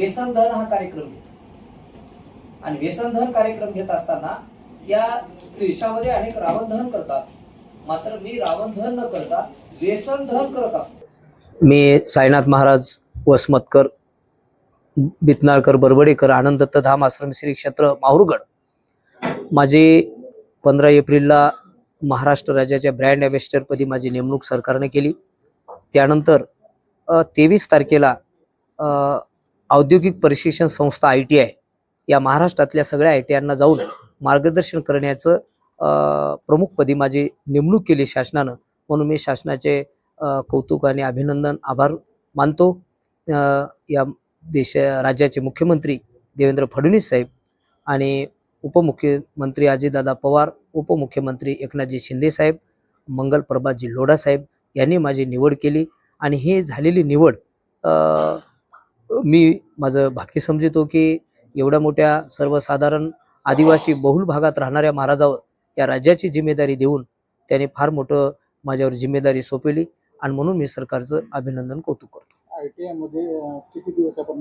व्यसन दहन हा कार्यक्रम घेतो. आणि व्यसन दहन कार्यक्रम घेत असताना या देशामध्ये अनेक रावण दहन करतात. मात्र मी रावण दहन न करता व्यसन दहन करत मी साईनाथ महाराज वसमतकर बितनाळकर बरबडेकर आनंद दत्त धाम आश्रम श्री क्षेत्र माहुरगड. माझी पंधरा एप्रिलला महाराष्ट्र राज्याच्या ब्रँड ॲम्बॅसिडरपदी माझी नेमणूक सरकारने केली. त्यानंतर तेवीस तारखेला औद्योगिक प्रशिक्षण संस्था आय टी आय या महाराष्ट्रातल्या सगळ्या आय टी आयना जाऊन मार्गदर्शन करण्याचं प्रमुखपदी माझी नेमणूक केली शासनानं. म्हणून मी शासनाचे कौतुक आणि अभिनंदन आभार मानतो. या देश राज्याचे मुख्यमंत्री देवेंद्र फडणवीस साहेब आणि उपमुख्यमंत्री अजितदादा पवार उपमुख्यमंत्री एकनाथजी शिंदे साहेब मंगल प्रभातजी लोढा साहेब यांनी माझी निवड केली. आणि ही झालेली निवड मी माझं भाकी समजतो की एवढ्या मोठ्या सर्वसाधारण आदिवासी बहुल भागात राहणाऱ्या महाराजावर या राज्याची जिम्मेदारी देऊन त्याने फार मोठं माझ्यावर जिम्मेदारी सोपवली आणि म्हणून मी सरकारचं अभिनंदन कौतुक करतो. आय टी आयमध्ये किती दिवस आपण